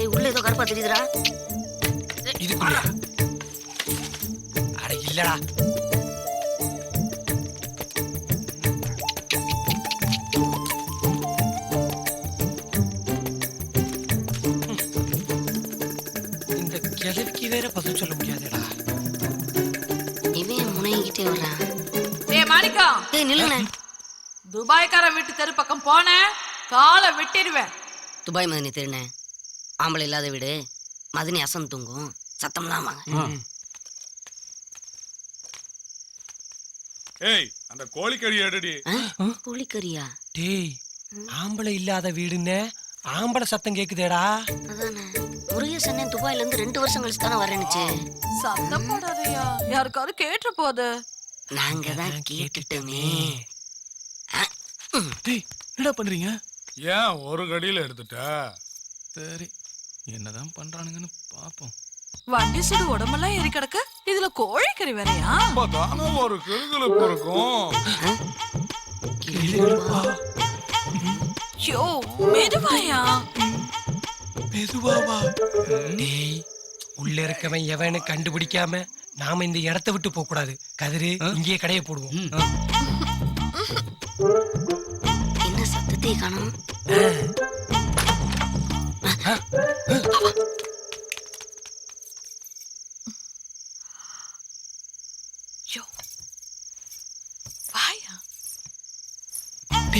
ஏய் உள்ள ஏதோ கருப்பா தெரியுதுடா. இதுக்குள்ள. அட இல்லடா. இந்த கிழவிக்கு வேற பதில் சொல்ல முடியாதுடா. இவன் முனைகிட்டே வர்றான். ஏய் மாணிக்கம். ஏய் நில்லுண்ணே துபாய்க்கார வீட்டு தெரு பக்கம் போன காலை வெட்டிடுவேன். துபாய் மதினி திருண்ணே ஆம்பளை இல்லாத வீடு. மதினி அசன் தூங்கும். சத்தம்லாம் வாங்க. ஏய் அந்த கோழிக்கறி எடுடி? கோழிக்கறியா? டேய் ஆம்பளை இல்லாத வீடுன்னு ஆம்பளை சத்தம் கேக்குதேடா. அதானே. அண்ணன் துபாயில இருந்து ரெண்டு வருஷம் கழிச்சு தானே வரேனுச்சு சத்தம் போடாதயா. யாருக்காவது கேட்டு போகுது நாங்க தான் கேட்டுட்டோமே. டேய் என்னடா பண்றீங்க? ஏன் ஒரு கடியில எடுத்துட்ட? சரி. என்னதான் பண்றானுங்கன்னு பாப்போம். வண்டி சுடு உடம்பெல்லாம் ஏறி கிடக்கு. இதுல கோழிக்கறி வேறையா? அப்பதானே ஒரு கிளுகிளுப்பு இருக்கும். யோ மெதுவாயா? மெதுவாவா? டேய் உள்ள இருக்கவன் எவனு கண்டுபிடிக்காம நாம இந்த இடத்த விட்டு போக கூடாது. கதிரு இங்கேயே கடையை போடுவோம். என்ன சத்தத்தை காணும்?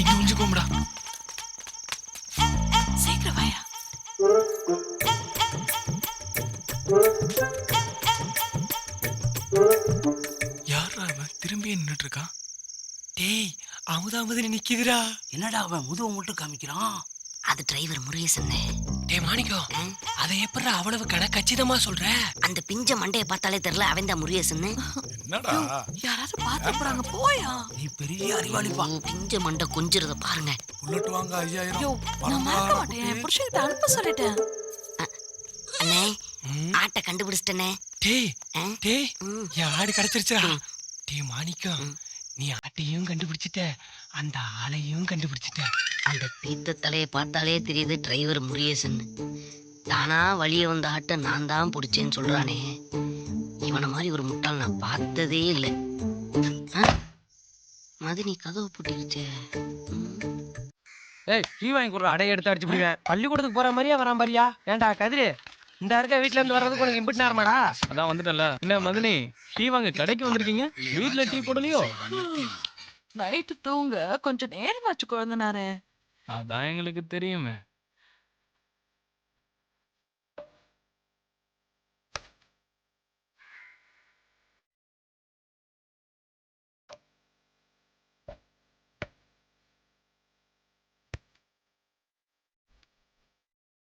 இங்க சீக்கிரம் வாயா. யாரா அவன் திரும்பி நின்னுட்டு இருக்கான் டேய். அமுதா முதல்ல நிக்குதுடா என்னடா அவன் முதுவை மட்டும் காமிக்கிறான்? அது டிரைவர் முருகேசன் டேய் மாணிக்கம் அதை எப்படிடா அவ்வளவு கணக்கச்சிதமா சொல்ற? அந்த பிஞ்ச மண்டைய பார்த்தாலே தெரியல அவன் தான் முருகேசன் என்னடா? யாராவது பார்த்து போறாங்க போயா? நீ பெரிய அறிவாளிப்பா. பிஞ்ச மண்டை கொஞ்சிறத பாருங்க. புல்லட் வாங்க ஐயாயிரம். நான் மறக்க மாட்டேன் என் புருஷன்கிட்ட அனுப்ப சொல்லிட்டேன். அண்ணே. ஆட்டை கண்டுபிடிச்சிட்டனே. டேய்? டேய். என் ஆடு கிடைச்சிருச்சா. டேய் மாணிக்கம். நீ ஆட்டையும் கண்டுபிடிச்சிட்ட அந்த ஆளையும் கண்டுபிடிச்சிட்ட. அந்த தீர்த்த தலையை பார்த்தாலே தெரியுது டிரைவர் முருகேசன். தானா வழிய வந்த ஆட்டை நான் தான் பிடிச்சேன்னு சொல்றானே. இவனை மாதிரி ஒரு முட்டாள் நான் பார்த்ததே இல்லை. ஆ? மதினி கதவு பூட்டிருச்சே. ம். ஏய் டீ வாங்கி கொடுற. அடைய எடுத்து அடிச்சு பிடிவேன் பள்ளிக்கூடத்துக்கு போற மாதிரியா வரான் பாரியா. ஏன்டா கதிரு? இந்த இருக்க வீட்ல இருந்து வர்றதுக்கு உனக்கு இம்பிட்டு நேரமாடா? அதான் வந்துட்டேன்ல. என்ன மதனி டீ வாங்க கடைக்கு வந்திருக்கீங்க? வீட்ல டீ போடலையோ? நைட்டு தூங்க கொஞ்சம் நேரமாச்சு குழந்தனாரே. அதான் எங்களுக்கு தெரியுமே.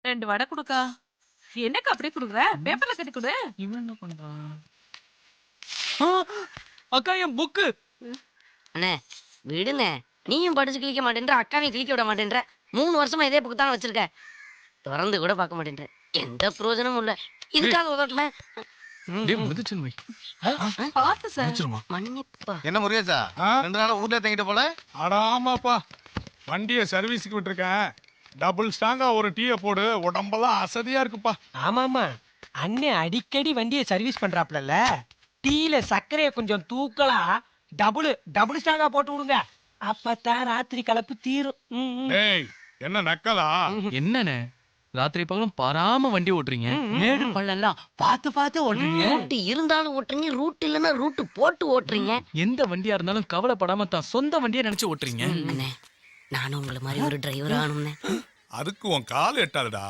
ரெண்டு வடை கொடுக்கா. என்னக்கா அப்படியே கொடுக்குற? பேப்பர்ல கட்டி கொடு. இவன் என்ன பண்றான் அக்கா என் புக்கு அண்ணே விடுண்ணே நீயும் படிச்சு கிழிக்க மாட்டேன்ற அக்காவையும் கிழிக்க விட மாட்டேன்ற. மூணு வருஷமா இதே புக்கு தானே வச்சிருக்க. திறந்து கூட பார்க்க மாட்டேன்ற. எந்த பிரயோஜனமும் இல்ல. இதுக்காக உதட்டல என்ன முருகேசா? ரெண்டு நாள் ஊர்ல தங்கிட்டு போல? அட ஆமாப்பா வண்டியை சர்வீஸுக்கு விட்டுருக்கேன். டபுள் ஸ்டாங்கா ஒரு டீயை போடு. உடம்பெல்லாம் அசதியா இருக்குப்பா. ஆமாமா அண்ணன் அடிக்கடி வண்டியை சர்வீஸ் பண்றாப்லல்ல. டீல சர்க்கரையை கொஞ்சம் தூக்கலா டபுள் டபுள் ஸ்டாங்கா போட்டு விடுங்க. அப்பதான் ராத்திரி கலப்பு தீரும். ம், ம். டேய் என்ன நக்கலா? என்னண்ணே? ராத்திரி பகலும் பாராம வண்டி ஓட்டுறீங்க? மேடு பள்ளம்லாம் பார்த்து பார்த்து ஓட்டுறீங்க. ரூட் இருந்தாலும் ஓட்டுறீங்க ரூட் இல்லைன்னா ரூட் போட்டு ஓட்டுறீங்க. எந்த வண்டியா இருந்தாலும் கவலைப்படாம தான் சொந்த வண்டியை நினைச்சு ஓட்டுறீங்க? அண்ணே நானும் உங்களை மாதிரி ஒரு டிரைவர் ஆகணும்னே. அதுக்கு உன் கால் எட்டாதடா.